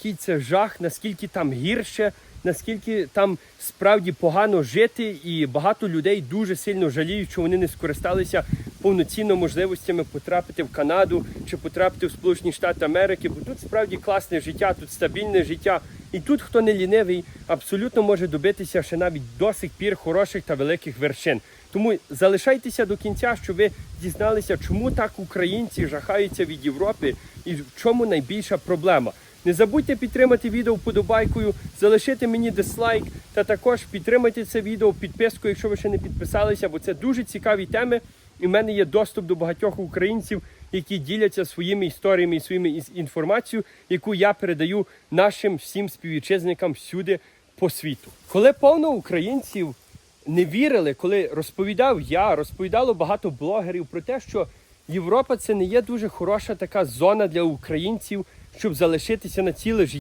який це жах, наскільки там гірше, наскільки там справді погано жити, і багато людей дуже сильно жаліють, що вони не скористалися повноцінно можливостями потрапити в Канаду чи потрапити в Сполучені Штати Америки, бо тут справді класне життя, тут стабільне життя. І тут, хто не лінивий, абсолютно може добитися ще навіть до сих пір хороших та великих вершин. Тому залишайтеся до кінця, щоб ви дізналися, чому так українці жахаються від Європи і в чому найбільша проблема. Не забудьте підтримати відео вподобайкою, залишити мені дизлайк та також підтримайте це відео підпискою, якщо ви ще не підписалися, бо це дуже цікаві теми. І в мене є доступ до багатьох українців, які діляться своїми історіями і своїми інформацією, яку я передаю нашим всім співвітчизникам всюди по світу. Коли повно українців не вірили, коли розповідав я, розповідало багато блогерів про те, що Європа це не є дуже хороша така зона для українців, щоб залишитися на ціле життя.